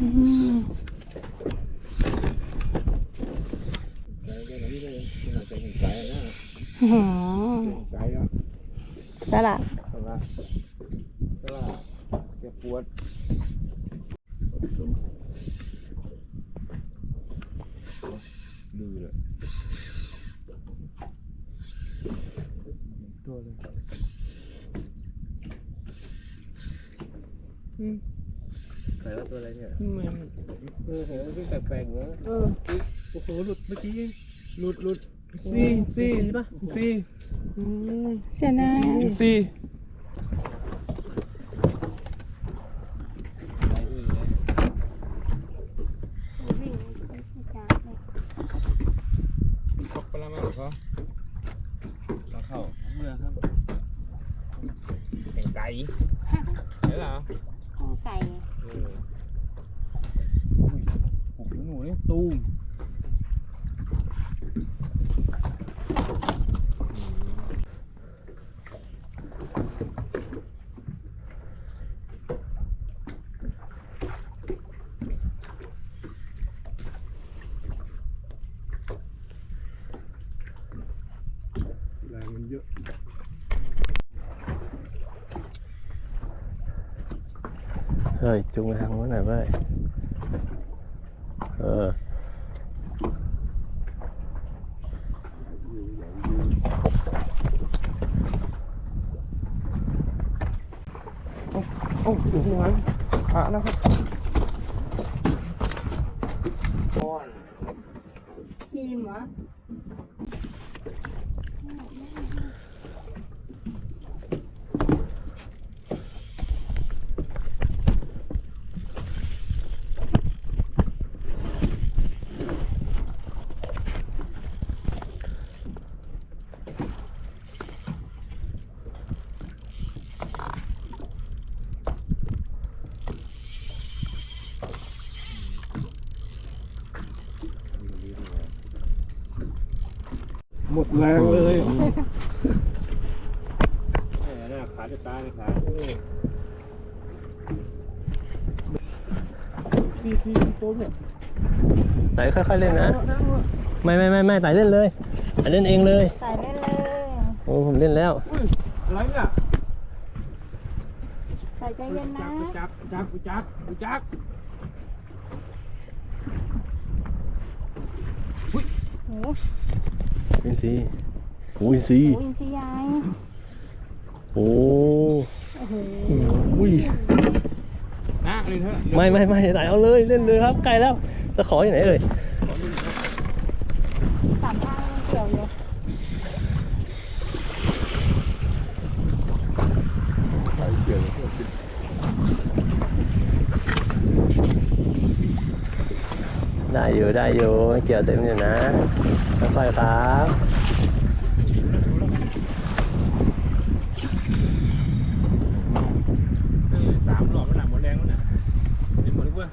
อืมใจก็นี้เลยที่เราจะเห็นใจนะอื้ลัดเพราะเจ็บปวดดื้อเลยตัวเลยอืม อะไรเนี่ยมันเออเห็นมันวิ่งแปลกๆเนอะเออโอ้โหหลุดเมื่อกี้เองหลุดหลุดซีซีป่ะซีอืมเสียนะซี วิ่งจ้า พกไปแล้วมั้งเขาต้องเข้าเรือครับแข่งไก่เห็นเหรอ ข้าวไก่ เออโอ้ โหหนูนี่ตูมแรงมันเยอะ เฮ้ยจุงไปทางนู้นหน่อยเว้ยเออ โอ้โหหัวอะนะครับ ครีมเหรอ หมด แรงเลยแหมน่าขาจะตายเลยขาที่ที่โต๊ะเนี่ยไหนค่อยๆเล่นนะ ไม่ไม่ไม่ไม่ไต่เล่นเลยไต่เล่นเองเลยใส่ได้เลยโอ้ผมเล่นแล้วอุ้ยอะไรเนี่ยใส่ใจเย็นนะจับจับจับจับจับ โอ้โหอินซีโอ้อินซีอินทรียายโอ้โอ้โหอุ้ยนะอะไรเถอะไม่ไม่ไม่ไต่เอาเลยเล่นเลยครับใกล้แล้วจะขอที่ไหนเอ่ยสามข้างมันเกี่ยวอยู่ใส่เกี่ยว ได้อยู่ได้อยู่ไม่เกี่ยวเต็มอยู่นะค่อยๆครับสามหลอดมันหนักหมดแรงแล้วเนี่ยนี่หมดเลยเว้ย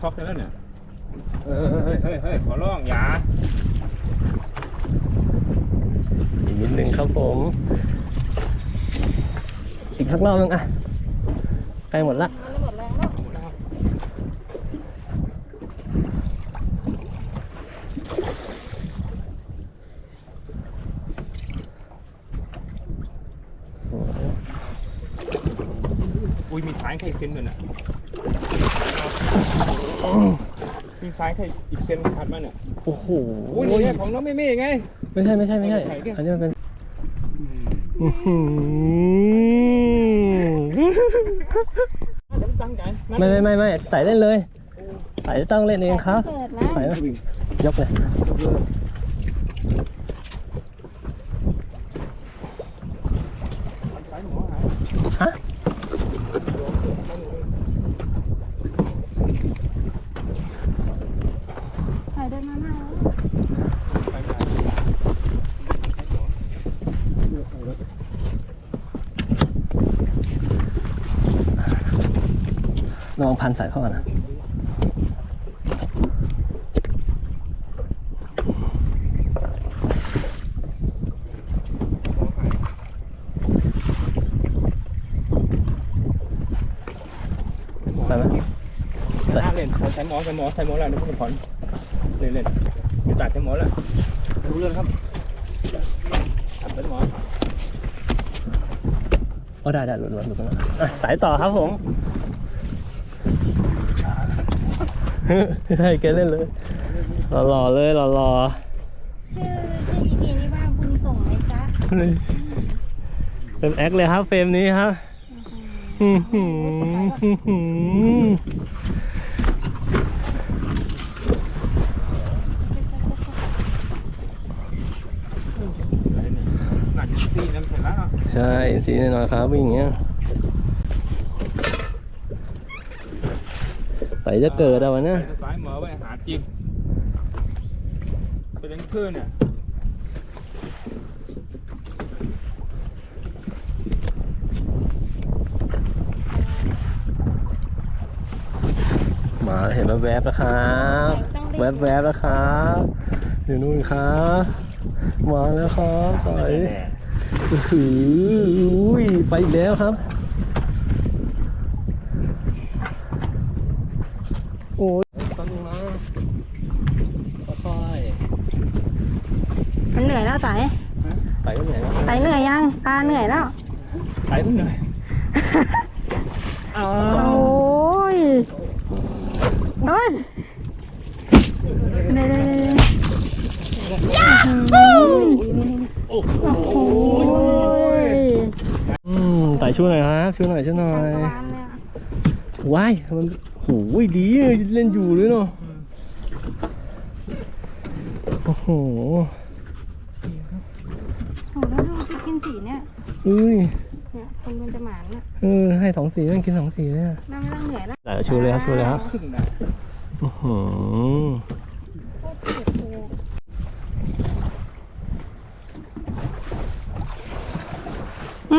ช็อกได้แล้วเนี่ยเฮ้ยเฮ้ยเฮ้ยเฮ้ยขอร้องอย่าอีกนิดนึงครับผม อีกสักรอบนึงอะใกล้หมดละ มันหมดแรงแล้ว อุ้ยมีสายแค่อีกเส้นหนึ่งอะมีสายแค่อีกเส้นขาดมาเนี่ยโอ้โหอุ้ยนี่ไงของน้องไม่เม่ไง ไม่ใช่ไม่ใช่ไม่ใช่ไข่เนี่ยอันนี้มันเป็นอื้อหือเดี๋ยวมันตั้งใจไม่ไม่ไม่ไม่ไต่เล่นเลยไต่ต้องเล่นเองครับเกิดนะไต่นะยกเลยสายหมอหาย ฮะ ใส่ได้มากๆแล้ว สายหาย ระวังพันสายเข้ากันนะไปไหมหน้าเล่นใช้หมอใช้หมอใช้หมอแล้วนึกว่าถอนเล่นเล่นอยู่ตัดใช้หมอแล้วรู้เรื่องครับเป็นหมอ โอ้ได้ได้หลุดหลุดหลุดแล้วอะสายต่อครับผมให้แกเล่นเลยหล่อๆเลยหล่อชื่อชื่อ EP นี้ว่าบุญส่งไหมจ๊ะๆเป็นแอคเลยครับเฟรมนี้ครับอื้อ หืออื้อหือหนักซีน้ำแข็งแล้วใช่สีแน่นอนครับวิ่งอย่างเงี้ยไตจะเกิดอะวันเนี้ยสายหมอไว้หาจริงเป็นเล่นคลื่นเนี่ยมาเห็นแวบๆแล้วครับ แวบๆแล้วครับอยู่นู่นครับ มาแล้วครับไปอื้อ หืออุ้ยไปอีกแล้วครับ โอ้ยตอนนึงนะค่อยมันเหนื่อยแล้วไต่ๆไปก็เหนื่อยแล้วไต่เหนื่อยยังตาเหนื่อยแล้วสายมันเหนื่อยอ้าโอ้วยโอ้ยเดี๋ยวเดี๋ยวเดี๋ยวโอ้โหโอ้ยอืมไต่ ช่วยหน่อยครับช่วยหน่อยช่วยหน่อยตามเนี่ยว้ายมันโหยดีอะเล่นอยู่เลยเนาะโอ้โหโอ้แล้วดูจะกินสีเนี่ยอุ้ยเนี่ยคนมันจะหมานเนี่ยเออให้สองสีนั่งกินสองสีเลยอะน่าไม่ต้องเหนื่อยแล้วไหนชูเลยครับชูเลยครับขึ้นนะอื้อหือ โคตรเจ็บเลยหึ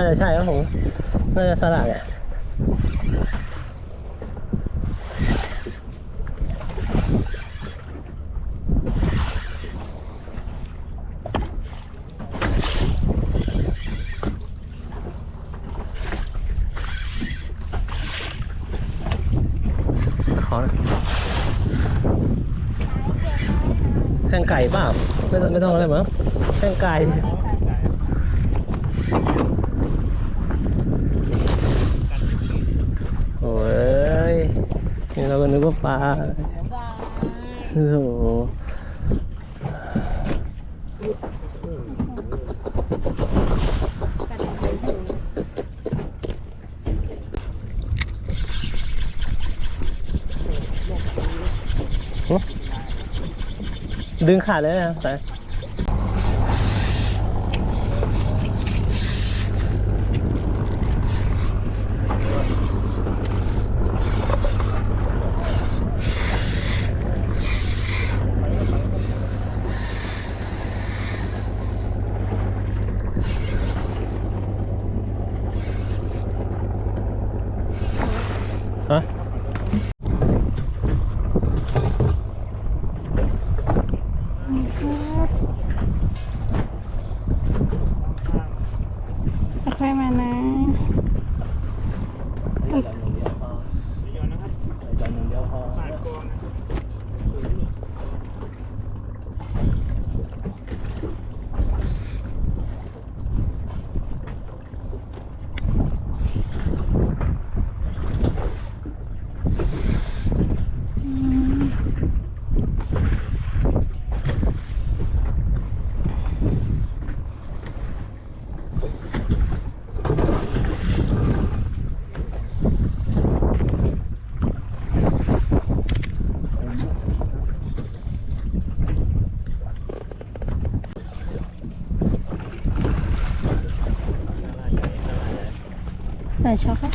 น่าจะใช่ครับผมน่าจะสลักอะขอแทงไก่เปล่าไม่ต้องไม่ต้องอะไรมั้งแทงไก่ โอ้ยนี่เราก็นึกว่าปลาโอ้โหดึงขาดเลยนะแต่ฮะ ค่อยๆมานะ เดี๋ยวนะครับสายกองนะ อ แต่ช็อกอะ